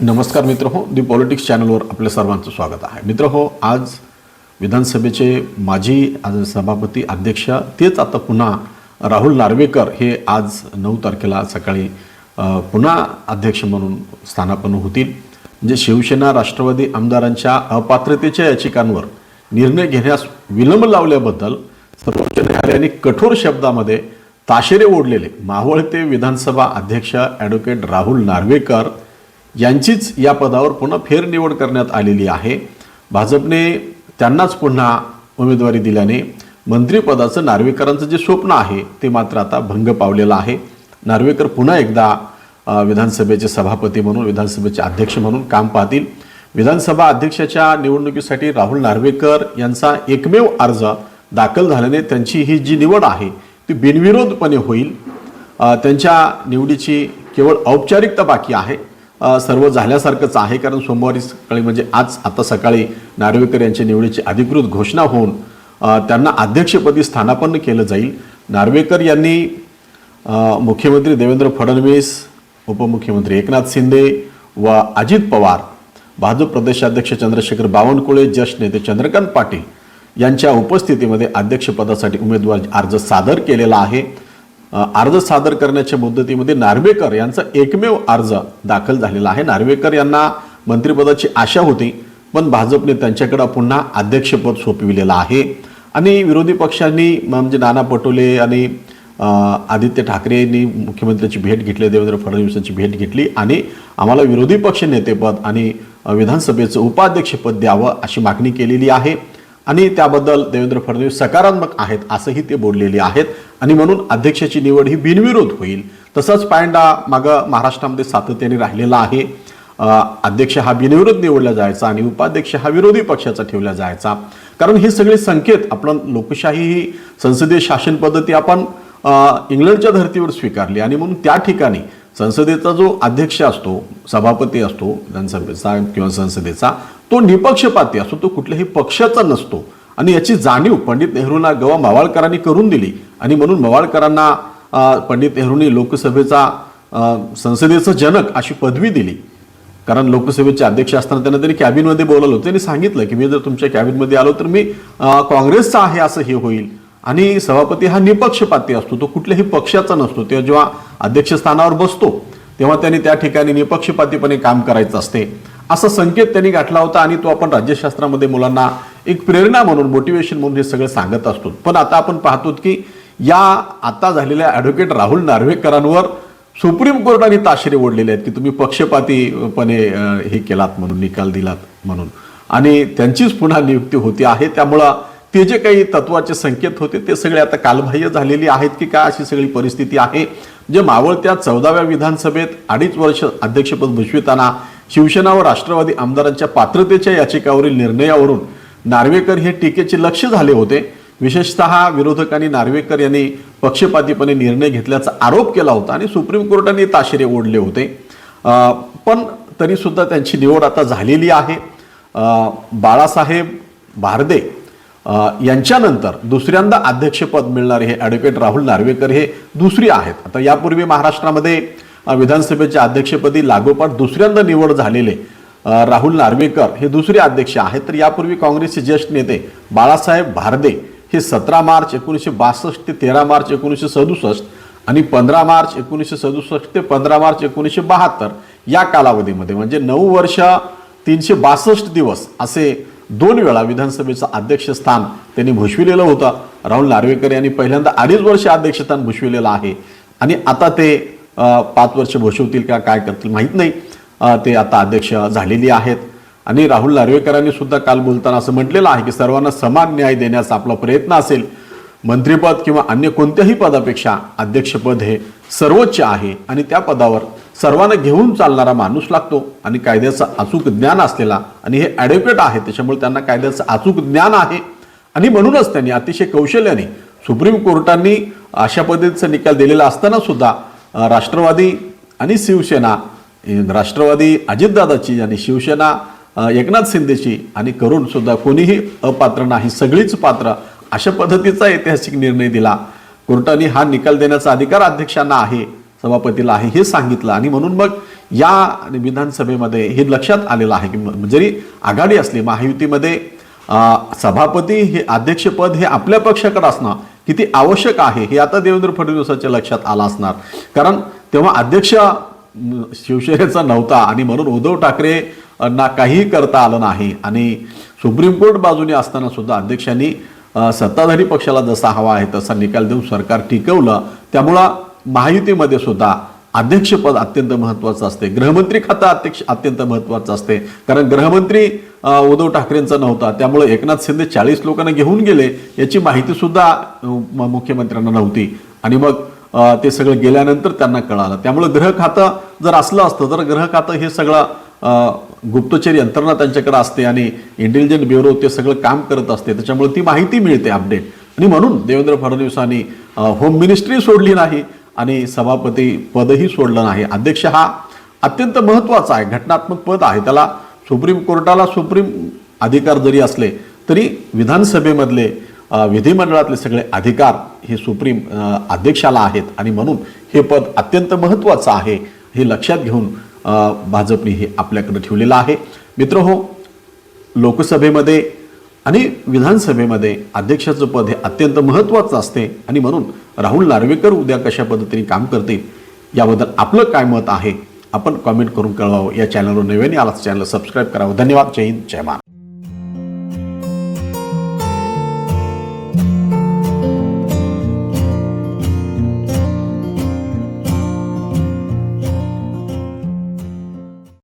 नमस्कार मित्र हो दी पॉलिटिक्स चॅनलवर आपल्या सर्वांचं स्वागत आहे. मित्र हो आज विधानसभेचे माजी आज सभापती अध्यक्ष तेच आता पुन्हा राहुल नार्वेकर हे आज नऊ तारखेला सकाळी पुन्हा अध्यक्ष म्हणून स्थानापन्न होतील. म्हणजे शिवसेना राष्ट्रवादी आमदारांच्या अपात्रतेच्या याचिकांवर निर्णय घेण्यास विलंब लावल्याबद्दल सर्वोच्च न्यायालयाने कठोर शब्दामध्ये ताशेरे ओढलेले मावळते विधानसभा अध्यक्ष ॲडव्होकेट राहुल नार्वेकर यांचीच या पदावर पुन्हा फेरनिवड करण्यात आलेली आहे. भाजपने त्यांनाच पुन्हा उमेदवारी दिल्याने मंत्रिपदाचं नार्वेकरांचं जे स्वप्न आहे ते मात्र आता भंग पावलेलं आहे. नार्वेकर पुन्हा एकदा विधानसभेचे सभापती म्हणून विधानसभेचे अध्यक्ष म्हणून काम पाहतील. विधानसभा अध्यक्षाच्या निवडणुकीसाठी राहुल नार्वेकर यांचा एकमेव अर्ज दाखल झाल्याने त्यांची ही जी निवड आहे ती बिनविरोधपणे होईल. त्यांच्या निवडीची केवळ औपचारिकता बाकी आहे. सर्व झाल्यासारखंच आहे. कारण सोमवारी सकाळी म्हणजे आज आता सकाळी नार्वेकर यांच्या निवडीची अधिकृत घोषणा होऊन त्यांना अध्यक्षपदी स्थानापन्न केलं जाईल. नार्वेकर यांनी मुख्यमंत्री देवेंद्र फडणवीस उपमुख्यमंत्री एकनाथ शिंदे व अजित पवार भाजप प्रदेशाध्यक्ष चंद्रशेखर बावनकुळे ज्येष्ठ नेते चंद्रकांत पाटील यांच्या उपस्थितीमध्ये अध्यक्षपदासाठी उमेदवार अर्ज सादर केलेला आहे. अर्ज सादर करण्याच्या मुदतीमध्ये नार्वेकर यांचा एकमेव अर्ज दाखल झालेला आहे. नार्वेकर यांना मंत्रिपदाची आशा होती पण भाजपने त्यांच्याकडं पुन्हा अध्यक्षपद सोपविलेलं आहे. आणि विरोधी पक्षांनी म्हणजे नाना पटोले आणि आदित्य आदित्य ठाकरेंनी मुख्यमंत्र्यांची भेट घेतली देवेंद्र फडणवीसांची भेट घेतली आणि आम्हाला विरोधी पक्ष नेतेपद आणि विधानसभेचं उपाध्यक्षपद द्यावं अशी मागणी केलेली आहे. आणि त्याबद्दल देवेंद्र फडणवीस सकारात्मक आहेत असंही ते बोललेले आहेत. आणि म्हणून अध्यक्षाची निवड ही बिनविरोध होईल. तसंच पायंडा मागं महाराष्ट्रामध्ये सातत्याने राहिलेला आहे. अध्यक्ष हा बिनविरोध निवडला जायचा आणि उपाध्यक्ष हा विरोधी पक्षाचा ठेवला जायचा. कारण हे सगळे संकेत आपण लोकशाही ही संसदीय शासन पद्धती आपण इंग्लंडच्या धर्तीवर स्वीकारली आणि म्हणून त्या ठिकाणी संसदेचा जो अध्यक्ष असतो सभापती असतो विधानसभेचा किंवा संसदेचा तो निपक्षपाती असतो तो कुठल्याही पक्षाचा नसतो. आणि याची जाणीव पंडित नेहरूंना गवा मावाळकरांनी करून दिली. आणि म्हणून मवाळकरांना पंडित नेहरूंनी लोकसभेचा संसदेचं जनक अशी पदवी दिली. कारण लोकसभेचे अध्यक्ष असताना त्यांना त्यांनी कॅबिनमध्ये बोलवलं होतं. त्यांनी सांगितलं की मी जर तुमच्या कॅबिनमध्ये आलो तर मी काँग्रेसचा आहे असं हे होईल. आणि सभापती हा निपक्षपाती असतो. तो कुठल्याही पक्षाचा नसतो. तेव्हा जेव्हा अध्यक्षस्थानावर बसतो तेव्हा त्यांनी त्या ठिकाणी निपक्षपातीपणे काम करायचं असते. असा संकेत त्यांनी गाठला होता आणि तो आपण राज्यशास्त्रामध्ये मुलांना एक प्रेरणा म्हणून मोटिवेशन म्हणून हे सगळं सांगत असतो. पण आता आपण पाहतो की या आता झालेल्या ॲडव्होकेट राहुल नार्वेकरांवर सुप्रीम कोर्टाने ताशेरे ओढलेले आहेत की तुम्ही पक्षपातीपणे हे केलात म्हणून निकाल दिलात म्हणून. आणि त्यांचीच पुन्हा नियुक्ती होती आहे. त्यामुळं ते जे काही तत्वाचे संकेत होते ते सगळे आता कालबाह्य झालेली आहेत की काय अशी सगळी परिस्थिती आहे. जे मावळत्या चौदाव्या विधानसभेत अडीच वर्ष अध्यक्षपद भूषविताना शिवसेना व राष्ट्रवादी आमदारांच्या पात्रतेच्या याचिकावरील निर्णयावरून नार्वेकर हे टीकेचे लक्ष झाले होते. विशेषतः विरोधकांनी नार्वेकर यांनी पक्षपातीपणे निर्णय घेतल्याचा आरोप केला होता आणि सुप्रीम कोर्टाने ताशेरे ओढले होते. पण तरीसुद्धा त्यांची निवड आता झालेली आहे. बाळासाहेब भारदे यांच्यानंतर दुसऱ्यांदा अध्यक्षपद मिळणारे हे ॲडव्होकेट राहुल नार्वेकर हे दुसरी आहेत. आता यापूर्वी महाराष्ट्रामध्ये विधानसभेच्या अध्यक्षपदी लागोपाठ दुसऱ्यांदा निवड झालेले राहुल नार्वेकर हे दुसरे अध्यक्ष आहेत. तर यापूर्वी काँग्रेसचे ज्येष्ठ नेते बाळासाहेब भारदे हे सतरा मार्च एकोणीसशे बासष्ट ते तेरा मार्च एकोणीसशे सदुसष्ट आणि पंधरा मार्च एकोणीसशे सदुसष्ट ते पंधरा मार्च एकोणीसशे बहात्तर या कालावधीमध्ये म्हणजे नऊ वर्ष तीनशे बासष्ट दिवस असे दोन वेळा विधानसभेचं अध्यक्षस्थान त्यांनी भूषविलेलं होतं. राहुल नार्वेकर यांनी पहिल्यांदा अडीच वर्ष अध्यक्षस्थान भूषविलेलं आहे. आणि आता ते पाच वर्ष भूषवतील का काय करतील माहीत नाही. ते आता अध्यक्ष झालेली आहेत. आणि राहुल नार्वेकरांनी सुद्धा काल बोलताना असं म्हटलेलं आहे की सर्वांना समान न्याय देण्याचा आपला प्रयत्न असेल मंत्रिपद किंवा अन्य कोणत्याही पदापेक्षा अध्यक्षपद हे सर्वोच्च आहे आणि त्या पदावर सर्वांना घेऊन चालणारा माणूस लागतो आणि कायद्याचं अचूक ज्ञान असलेला आणि हे ॲडव्होकेट आहे त्याच्यामुळे त्यांना कायद्याचं अचूक ज्ञान आहे. आणि म्हणूनच त्यांनी अतिशय कौशल्याने सुप्रीम कोर्टांनी अशा पद्धतीचा निकाल दिलेला असताना सुद्धा राष्ट्रवादी आणि शिवसेना राष्ट्रवादी अजितदादाची आणि शिवसेना एकनाथ शिंदेची आणि करूनसुद्धा कोणीही अपात्र नाही सगळीच पात्र अशा पद्धतीचा ऐतिहासिक निर्णय दिला. कोर्टाने हा निकाल देण्याचा अधिकार अध्यक्षांना आहे सभापतीला आहे हे सांगितलं. आणि म्हणून मग या विधानसभेमध्ये हे लक्षात आलेलं आहे की जरी आघाडी असली महायुतीमध्ये सभापती हे अध्यक्षपद हे आपल्या पक्षाकडे असणं किती आवश्यक आहे हे आता देवेंद्र फडणवीसाच्या लक्षात आलं असणार. कारण तेव्हा अध्यक्ष शिवसेनेचा नव्हता आणि म्हणून उद्धव ठाकरे ना काहीही करता आलं नाही. आणि सुप्रीम कोर्ट बाजूने असताना सुद्धा अध्यक्षांनी सत्ताधारी पक्षाला जसा हवा आहे तसा निकाल देऊन सरकार टिकवलं. त्यामुळं महायुतीमध्ये सुद्धा अध्यक्षपद अत्यंत महत्त्वाचं असते. गृहमंत्री खातं अध्यक्ष अत्यंत महत्त्वाचं असते. कारण गृहमंत्री उद्धव ठाकरेंचा नव्हता. त्यामुळे एकनाथ शिंदे चाळीस लोकांना घेऊन गेले याची माहिती सुद्धा म- मुख्यमंत्र्यांना नव्हती. आणि मग ते सगळं गेल्यानंतर त्यांना कळालं. त्यामुळे ग्रह खातं जर असलं असतं तर ग्रह खातं हे सगळं गुप्तचर यंत्रणा त्यांच्याकडे असते आणि इंटेलिजन्स ब्युरो ते सगळं काम करत असते त्याच्यामुळे ती माहिती मिळते अपडेट आणि म्हणून देवेंद्र फडणवीसांनी होम मिनिस्ट्री सोडली नाही आणि सभापती पदही सोडलं नाही. अध्यक्ष हा अत्यंत महत्त्वाचा आहे घटनात्मक पद आहे. त्याला सुप्रीम कोर्टाला सुप्रीम अधिकार जरी असले तरी विधानसभेमधले विधिमंडळातले सगळे अधिकार हे सुप्रीम अध्यक्षाला आहेत. आणि म्हणून हे पद अत्यंत महत्त्वाचं आहे हे लक्षात घेऊन भाजपने हे आपल्याकडे ठेवलेलं आहे. मित्र हो लोकसभेमध्ये आणि विधानसभेमध्ये अध्यक्षाचं पद हे अत्यंत महत्त्वाचं असते. आणि म्हणून राहुल नार्वेकर उद्या कशा पद्धतीने काम करतील याबद्दल आपलं काय मत आहे आपण कॉमेंट करून कळवावं. या चॅनलवर नव्याने आलाच चॅनल सबस्क्राईब करावं. धन्यवाद. जय हिंद. जय महाराज